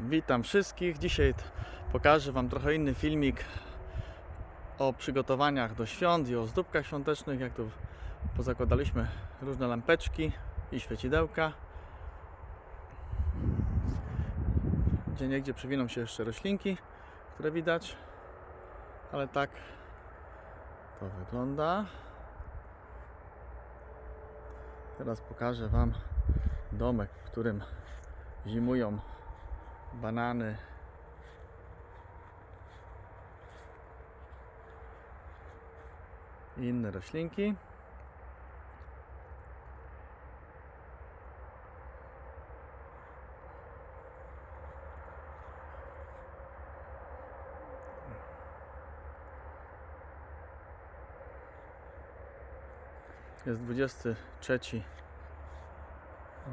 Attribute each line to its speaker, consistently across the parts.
Speaker 1: Witam wszystkich. Dzisiaj pokażę Wam trochę inny filmik o przygotowaniach do świąt i o zdóbkach świątecznych. Jak tu pozakładaliśmy różne lampeczki i świecidełka. Gdzie niegdzie przywiną się jeszcze roślinki, które widać, ale tak to wygląda. Teraz pokażę Wam domek, w którym zimują banany. I inne roślinki. Jest 23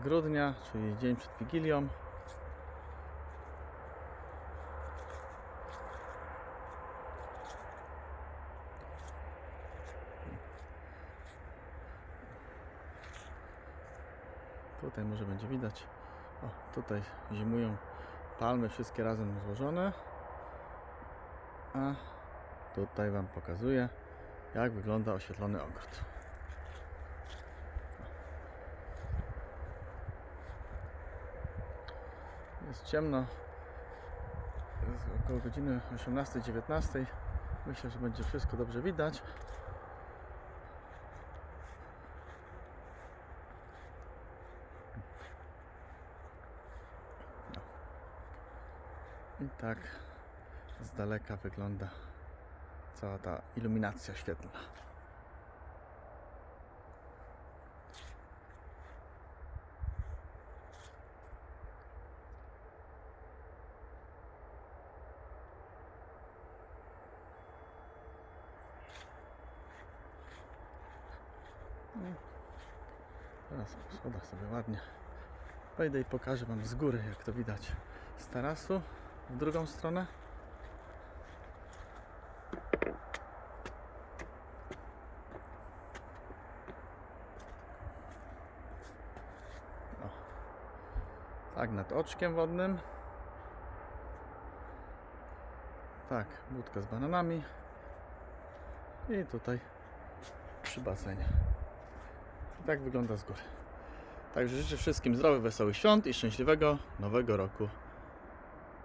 Speaker 1: grudnia, czyli dzień przed Wigilią. Tutaj może będzie widać. O, tutaj zimują palmy wszystkie razem złożone. A tutaj Wam pokazuję, jak wygląda oświetlony ogród. Jest ciemno. Jest około godziny 18-19. Myślę, że będzie wszystko dobrze widać. I tak z daleka wygląda cała ta iluminacja świetlna. Teraz po sobie ładnie wejdę i pokażę Wam z góry, jak to widać z tarasu w drugą stronę. O. Tak, nad oczkiem wodnym. Tak, budka z bananami. I tutaj przy basenie. I tak wygląda z góry. Także życzę wszystkim zdrowych, wesołych świąt i szczęśliwego nowego roku.